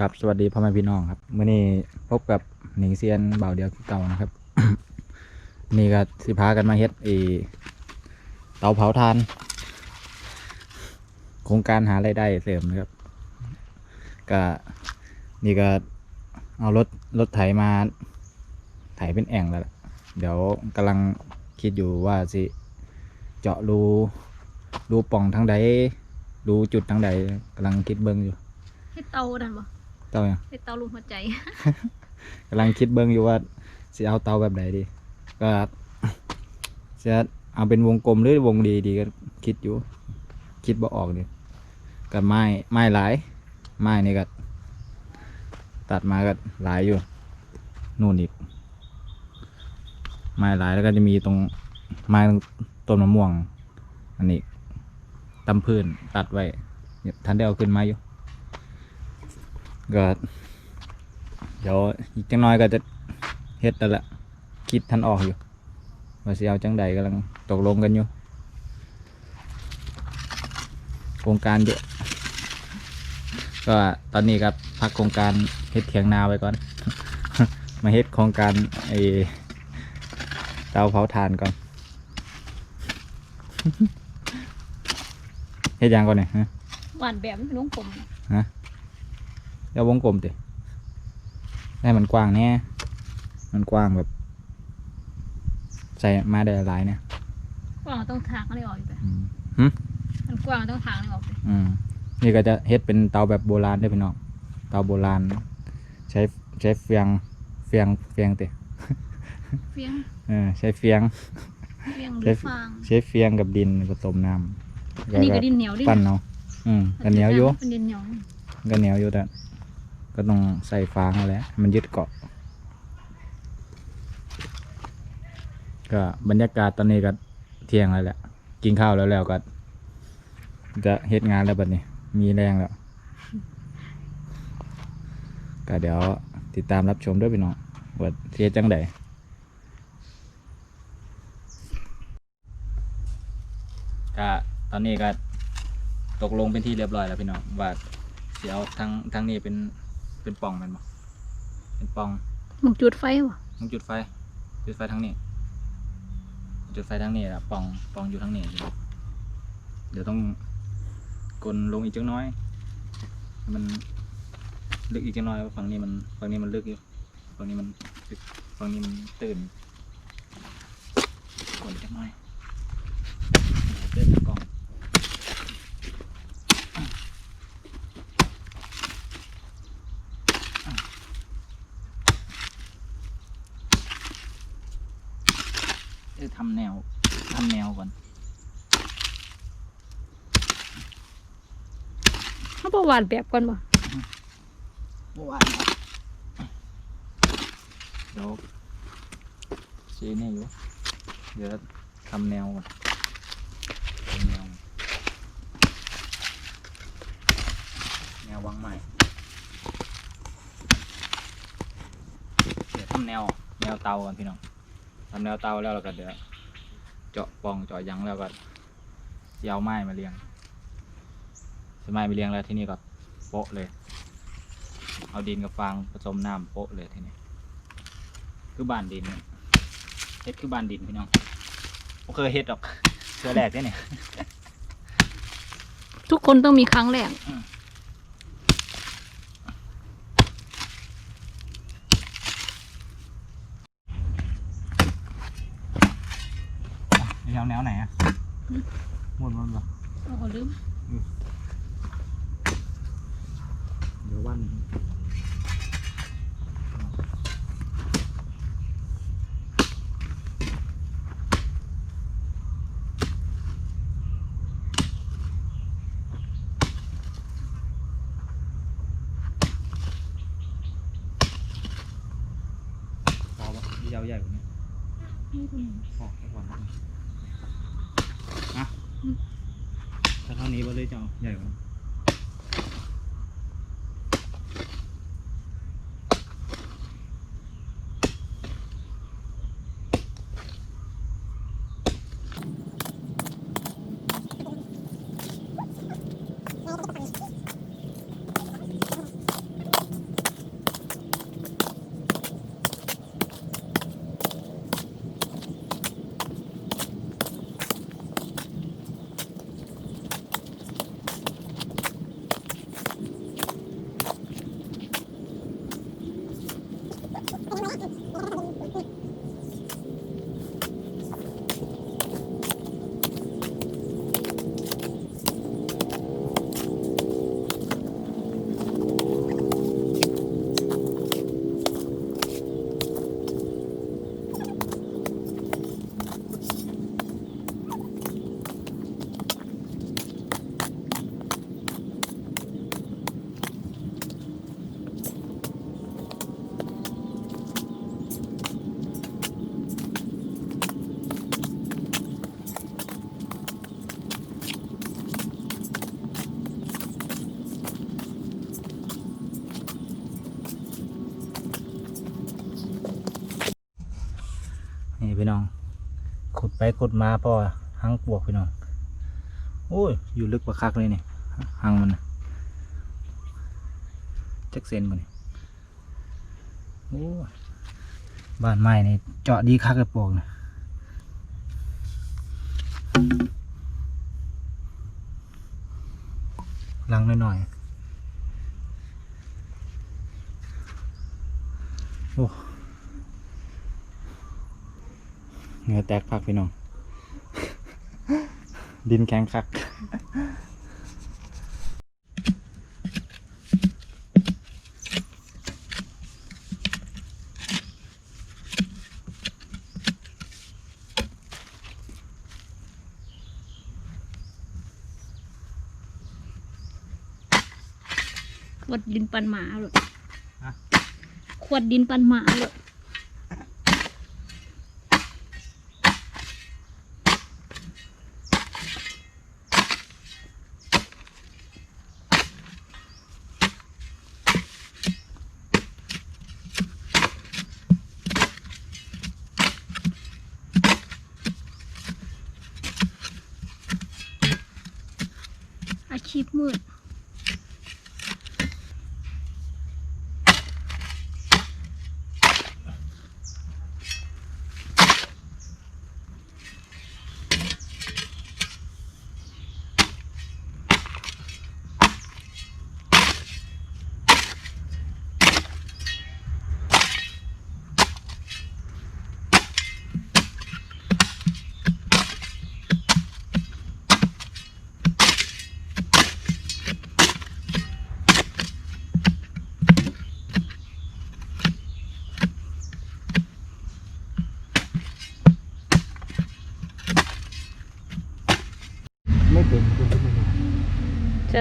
ครับสวัสดีพ่อแม่พี่น้องครับเมื่อนี้พบกับหนิงเซียนเบาเดียวเก่านะครับ นี่ก็สิพากันมาเฮ็ดไอเตาเผาทาน โครงการหารายได้เสริมนะครับก็นี่ก็เอารถรถไถมาไถเป็นแอ่งแล้ว เดี๋ยวกำลังคิดอยู่ว่าสิเจาะรูรูป่องทั้งใดรูจุดทั้งใดกำลังคิดเบิ้งอยู่ให้เตาดันบ่ เต้ายังให้เตาลุมหัวใจ กำลังคิดเบิ้งอยู่ว่าจะเอาเตาแบบไหนดี ก็จะเอาเป็นวงกลมหรือวงดีดีก็คิดอยู่ คิดบ่ออกดิก็ไม้ไม้หลาย ไม้นี่ก็ตัดมาก็หลายอยู่ นู่นอีก ไม้หลายแล้วก็จะมีตรงไม้ตรงต้นมะม่วง อันนี้ตำพื้นตัดไว้เนี่ยทันได้เอาขึ้นมาอยู่ ก็เดี๋ยวอีกจังน้อยก็จะเฮ็ดแล้วละคิดทันออกอยู่ว่าสิเอาจังใดกำลังตกลงกันอยู่โครงการเยอะก็ตอนนี้ครับพักโครงการเฮ็ดเถียงนาไว้ก่อน มาเฮ็ดโครงการไอเตาเผาถ่านก่อนเฮ็ดหยังก่อนเนี่ยฮะหวานแบบมันเป็นวงกลม เดี๋ยววงกลมติให้มันกว้างแน่มันกว้างแบบ ใส่มาได้หลายเนี่ยกว้างเราต้องทางอะไรออกอยู่ไปอืมมันกว้างเราต้องทางอะไรออกไปอืมนี่ก็จะเฮ็ดเป็นเตาแบบโบราณได้อพี่น้องเตาโบราณ ใช้ใช้เฟียงเฟียงเฟียงติเฟี้ยงเออใช้เฟียงเฟี้ยงหใช้รือฟางใช้เฟียงกับดินผสมน้ำอันนี้ก็ดินเหนียวดิปั้นเอาอืมก็เหนียวอยู่เป็นดินเหนียวก็เหนียวอยู่แต่ ก็ต้องใส่ฟางอาแล้ว มันยึดเกาะ ก็บรรยากาศตอนนี้ก็เที่ยงแล้วแหละ กินข้าวแล้วแล้วก็จะเฮ็ดงานแล้วบัดนี้ มีแรงแล้ว ก็เดี๋ยวติดตามรับชมด้วยพี่น้องว่าเทียจังใดก็ตอนนี้ก็ตกลงเป็นที่เรียบร้อยแล้วพี่น้องว่าสิเอาทั้งทั้งนี้เป็น เป็นปล่องแมันบ่เป็นปล่องมึงจุดไฟบ่มึงจุดไฟ จุดไฟทั้งนี้ จุดไฟทั้งนี้ละปล่องปล่องอยู่ทั้งนี้เดี๋ยวต้องกลลงอีกจังน้อย มันลึกอีกจังน้อยเพราะฝั่งนี้มันฝั่งนี้มันลึกอยู่ฝั่งนี้มันลึกฝั่งนี้มันตื่นกลจังน้อยเดินกล่อง เอ้ยทำแนวทำแนวก่อนเขาบอกหวานแบบก่อนบ่เมื่อวานครับเดี๋ยวชี้นี่อยู่เดี๋ยวทำแนวก่อนทำแนวแนววางใหม่เดี๋ยวทำแนวแนวเตาก่อนพี่น้อง ทำแนวเตาแล้วเราก็เดี๋ยวเจาะปองเจาะยังแล้วก็สิเอาไม้มาเรียงสไม้มาเรียงแล้วที่นี่ก็โปะเลย เอาดินกับฟางผสมน้ำโปะเลยทีนี้คือบ้านดินเนี่ยเฮ็ดคือบ้านดินพี่น้องบ่เคยเฮ็ดหรอกเชื่อแรกเด้เนี่ยทุกคนต้องมีครั้งแรก แนวแนวไหนอะม้วนม้วนปะ โอ้โหลืม เดี๋ยววันพอปะที่ยาวใหญ่กว่านี้ ออกไปก่อนนะถ้าเท่ นี้ว่าเลยจะเอาใหญ่กว่านี้ไปขุดมาพอหังปวกพี่น้อง โอ้ย อยู่ลึกกว่าคักเลยนี่หังมันนะจักเซนมันนี่โอ้บ้านไม้นี่เจาะดีคักเลยปวกนะลังหน่อยๆโอ้ เหงื่อแตกคักพี่น้อง ดินแข็งคักขวดดินปันหมาเลยฮะขวดดินปันหมาเลย อาชีพมืด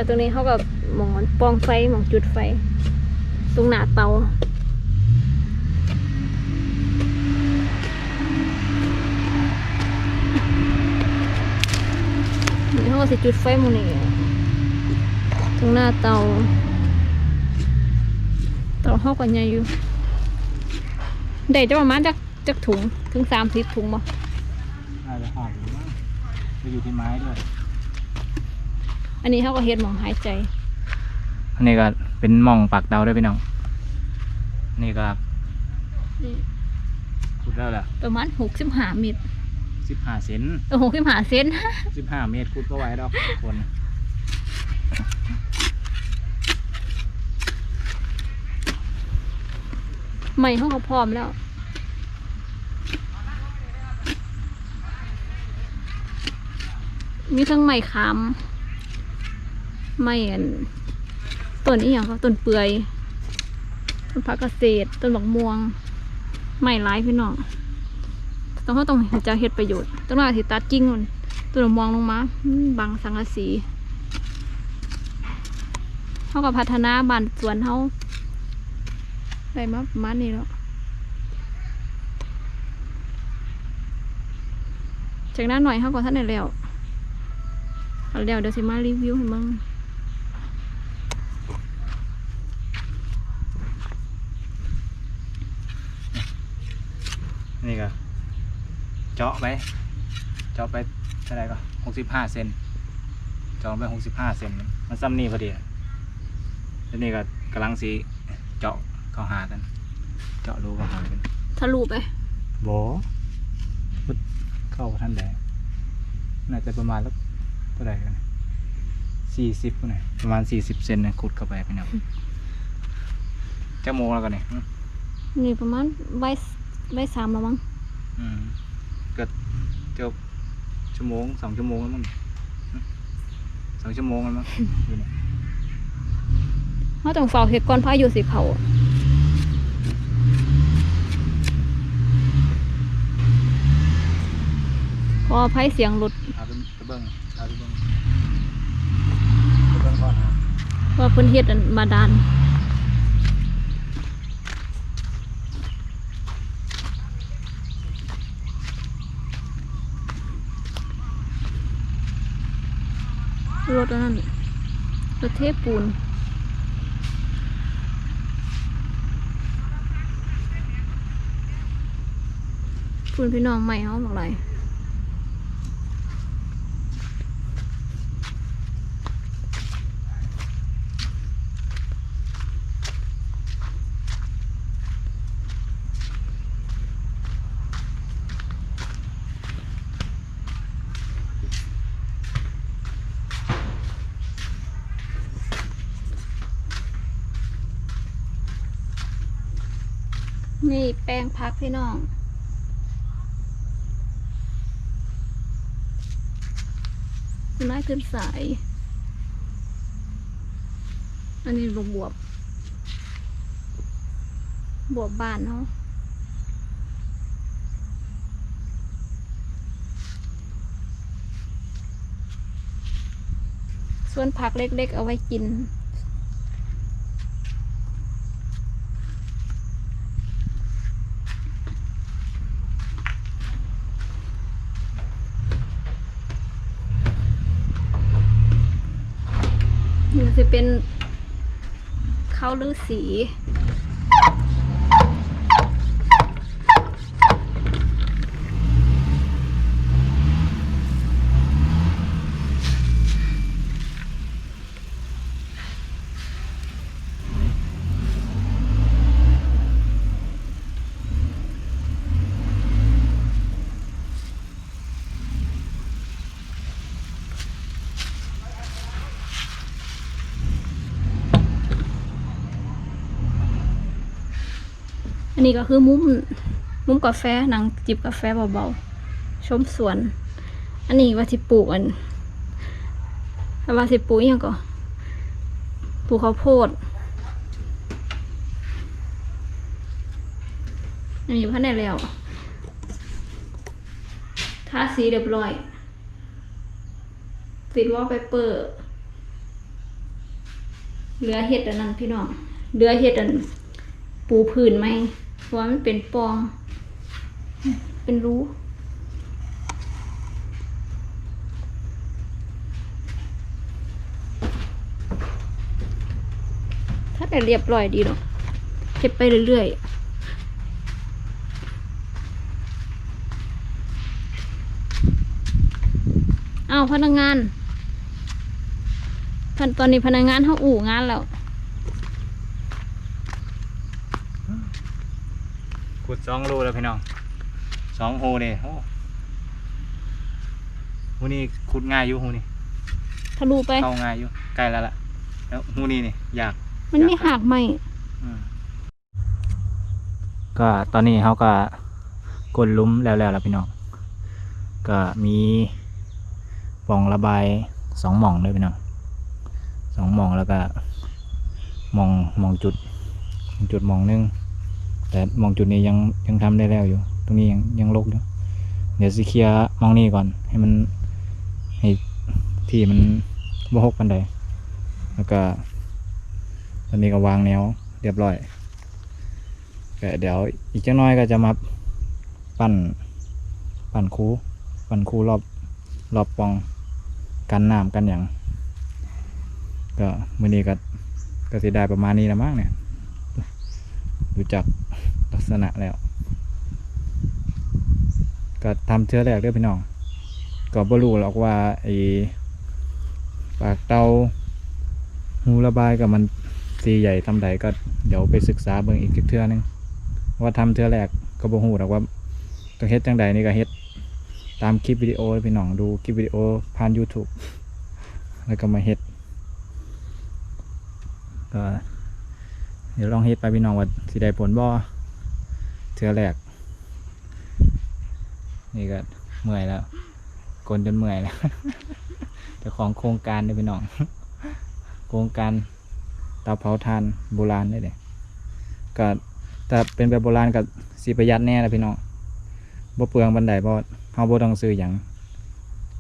จากตรงนี้เขากับหมองปองไฟหมองจุดไฟ ตรงหน้าเตานี่เขาก็สิจุดไฟมูนี่ตรงหน้าเตาเตาเขาก็ใหญ่อยู่ได้จะประมาณจักจักถุงถึงสามสิบถุงบ่น่าจะหอมอยู่มั้งไปอยู่ที่ไม้ด้วย อันนี้เขาก็เฮ็ดหมองหายใจ อันนี้ก็เป็นหม่องปากเตาด้วยพี่น้อง นี่ก็นี่ขุดแล้วแหละประมาณหกสิบห้าเมตรสิบห้าเซนเออหกสิบห้าเซนสิบห้าเมตรขุดก็ไหวดอกคนใหม่เขาก็พร้อมแล้ว มีทั้งไม้ขาม ไม้อันต้นอีหยังเขาต้นเปื่อยต้นพักเกษตรต้นบักม่วง ไม้หลายพี่น้องต้องเขาต้องจะเฮ็ดประโยชน์ต้องมาสิตัดกิ่งมันต้นบักม่วงลงมาบังสังกะสีเขาก็พัฒนาบ้านสวนเขาได้มาประมาณนี้แล้วจากนั้นหน่อยเขาก็ท่านได้แล้วเอาแล้วเดี๋ยวสิมารีวิวให้มึง นี่ก็เจาะไปเจาะไปเท่าไหรก็หกสิบห้าเซนเจาะไปหกสิบห้าเซนมันซ้ำนี่พอดีอะแล้วนี่ก็กำลังสีเจาะเข้าหากัน เจาะรูเข้าหากันทะลุไปบอเข้าท่านใดน่าจะประมาณสักเท่าไหร่กันสี่สิบนะประมาณสี่สิบเซนนะขุดเข้าไปพี่น้องจะโมงแล้วกันเนี่ยนี่ประมาณใบ ใบสามแล้วมั้งอืมเกิดเกือบชั่วโมงสองชั่วโมงแล้วมั้งอืมสองชั่วโมงแล้วมั้งอยู่เนี่ยเขาต้องเฝ้าเห็ดก่อนพายุสิเขาขออภัยเสียงหลุดเอาเป็นกระเบื้องเอาเป็นกระเบื้องกระเบื้องก้อนนะเพราะเพิ่นเฮ็ดอันบาดาล รถอันนั้นรถเทปูนปูนพี่น้องใหม่เขาบอกไร นี่ักพี่น้องคุณน้อยขึ้นสาย อันนี้บวบบวบบวบบานเนาะส่วนผักเล็กๆ เอาไว้กิน มันจะเป็นข้าวลือ อันนี้ก็คือมุมมุมกาแฟนังจิบกาแฟเบาๆชมสวน อันนี้ว่าสิปลูกอันว่าสิปลูกยังก็ปลูกข้าวโพดอันนี้พันได้แล้วทาสีเรียบร้อย ติดวอลเปเปอร์เหลือเห็ดอันนั้นพี่น้องเหลือเห็ดอันปูพื้นไหม เพราะว่ามันเป็นปอง เป็นรูถ้าแต่เรียบร้อยดีเนาะเก็บไปเรื่อยๆเอาพนักงานพันตอนนี้พนักงานเขาอู่งานแล้ว ขุด สองรูแล้วพี่น้องสองหูนี่โอ้หูนี่ขุดง่ายอยู่หูนี่ทะลุไป เข้าง่ายอยู่ใกล้แล้วล่ะแล้วหูนี่นี่ยากมันไม่หักไหมอืมก็ตอนนี้เขาก็กดหลุ้มแล้วแล้วล่ะพี่น้องก็มีปล่องระบายสองหม่องเลยพี่น้องสองหม่องแล้วก็หมองหมองจุดหม้องจุดหมองหนึง แต่มองจุดนี้ยังยังทำได้แล้วอยู่ ตรงนี้ยังยังลกอยู่ เดี๋ยวสิเคลียร์มองนี้ก่อน ให้มันให้ที่มันบ่หกกันใดแล้วก็ตอนนี้ก็วางแนวเรียบร้อยก็เดี๋ยวอีกจักหน้อยก็จะมาปั้นปั้นคูปั้นคูรอบรอบปองกันน้ำกันอย่างก็มือนี้ก็ก็สิได้ประมาณนี้ละมั้งเนี่ย ดูจากลักษณะแล้ว ก็ทำเชื้อแรกเด้อพี่น้อง ก็บ่รู้หรอกว่าไอ้ปากเตาหูระบายกับมันสีใหญ่ทำใดก็เดี๋ยวไปศึกษาเบิ่งอีกเทื่อนึงว่าทำเทื่อแรกก็บ่ฮู้หรอกว่าต้องเฮ็ดจังใดนี่ก็เฮ็ดตามคลิปวิดีโอพี่น้องดูคลิปวิดีโอผ่าน YouTube แล้วก็มาเฮ็ดก็ เดี๋ยวลองเฮ็ดไปพี่น้องว่าสิได้ผลบ่เทื่อแรกนี่ก็เมื่อยแล้วกลนจนเมื่อยแล้วเจ้าของโครงการเด้อพี่น้อง โครงการเตาเผาถ่านโบราณได้เลยก็ถ้าเป็นแบบโบราณก็สิประหยัดแน่นะพี่น้องบ่เปลืองบันไดเพราะเฮาบ่ต้องซื้อหยัง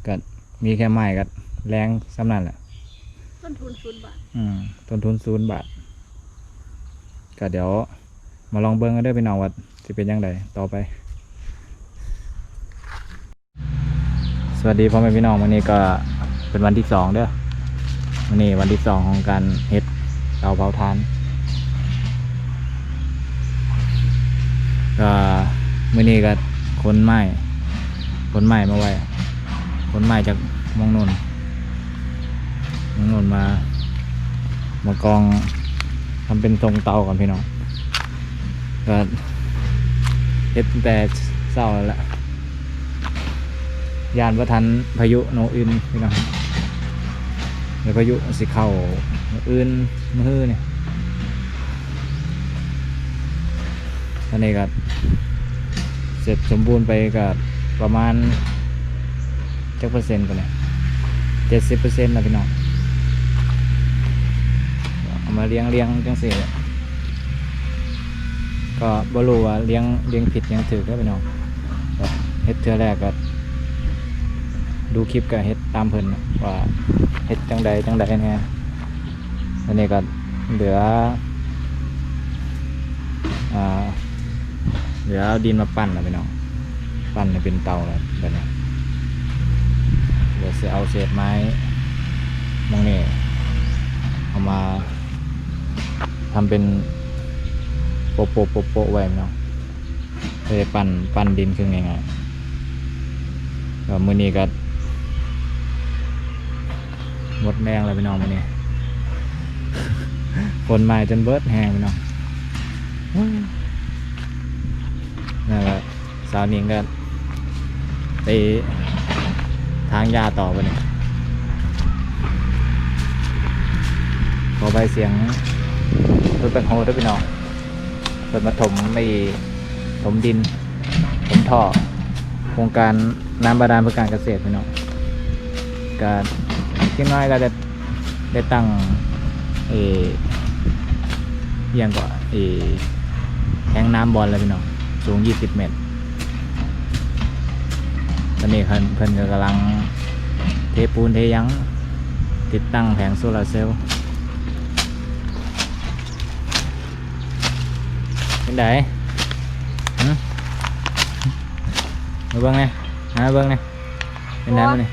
ก็มีแค่ไม้กับแรงสำนั่นแหละต้นทุนศูนย์บาท อืมต้นทุนศูนย์บาท ก็เดี๋ยวมาลองเบิ้งกันเด้อพี่น้องว่าสิเป็นยังไงต่อไป สวัสดีพ่อแม่พี่น้องวันนี้ก็เป็นวันที่สองเด้อวันนี้วันที่สองของการเฮ็ดเตาเผาถ่านก็มื้อนี้ก็ขนไม้ขนไม้มาไว้ขนไม้จากมองนุ่นมองนุ่นมามากอง ทำเป็นทรงเตาก่อนพี่น้องก็เฮ็ดตั้งแต่เศร้าแล้วละยานประทันพายุโนอื่นพี่น้องเดี๋ยวพายุสิเข้าอื่นมือเนี่ยตอนนี้ก็เสร็จสมบูรณ์ไปก็ประมาณจักเปอร์เซ็นต์กันเนี่ยเจ็ดสิบเปอร์เซ็นต์นะพี่น้อง มาเลี้ยงเลี้ยงจังสี่ก็บรูว่าเลี้ยงเลี้ยงผิดเลี้ยงถูกก็พี่น้องเฮ็ดเทือแรกก็ดูคลิปก็เฮ็ดตามเพิ่นว่าเฮ็ดจังใดจังใดเนี่ยอันนี้ก็เหลืออ่าเดี๋ยวเอาดินมาปั้นนะพี่น้อง ปั้นให้เป็นเตาแล้วแบบนี้เดี๋ยวจะเอาเศษไม้มองนี่เอามา ทำเป็นโปะโปะโปะโปะไว้พี่น้องเพื่อปั้นปั้นดินขึ้นง่ายๆแล้วมือนี้ก็หมดแรงแล้วพี่น้องมือนี้ฝนมาจนเบิดแห้งพี่น้องนั่นแหละสาวนิงก็ไปทางยาต่อไปเนี่ยขอไปเสียง รถแบคโฮด้วยพี่น้องเปิดมาถมไม่ถมดิน ถมท่อ โครงการน้ำบาดาลเพื่อการเกษตรพี่น้องการที่น้อยก็จะได้ตั้งเออเอียงกว่าเอแทงน้ำบอลเลยพี่น้องสูง 20 เมตร ตอนนี้เพิ่นเพิ่นกำลังเทปูนเทยังติดตั้งแผงโซลาร์เซลล์ เป็นไดหึมาเบิ้งเนี่ยหาเบิ้งเนี่ยเป็นไดมาเนี่ย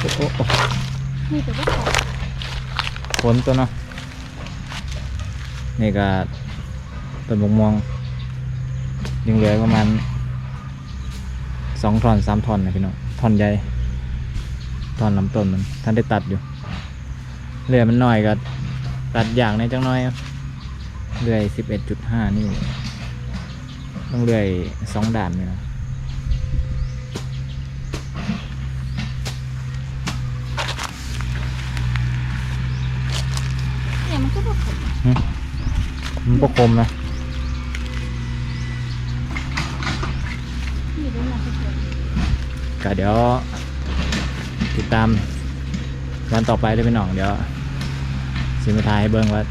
โอ้โอ้นี่ต่ว่าของฝนตัวเนาะนี่ก็ต้นบกม่วงยังเหลือประมาณสองท่อนสามท่อนนะพี่น้องท่อนใหญ่ท่อนลำต้นมันท่านได้ตัดอยู่ เหลือมันหน่อยก็ตัดอย่างในจังน้อยเลื่อยสิบเอ็ดจุดห้านี่วต้องเลื่อยสองด่านเลยนะเนี่ยมันก็แบบผมมันประคมนะนี่ด้วยนะทุกคนก็เดี๋ยวติดตามวันต่อไปเลยพี่น้องเดี๋ยว สิมาทายให้เบิ่งว่า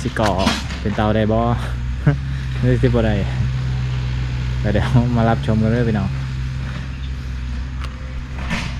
สิก่อเป็นเตาได้บ่หรือสิบ่ได้ก็เดี๋ยวมารับชมกันเลยพี่น้อง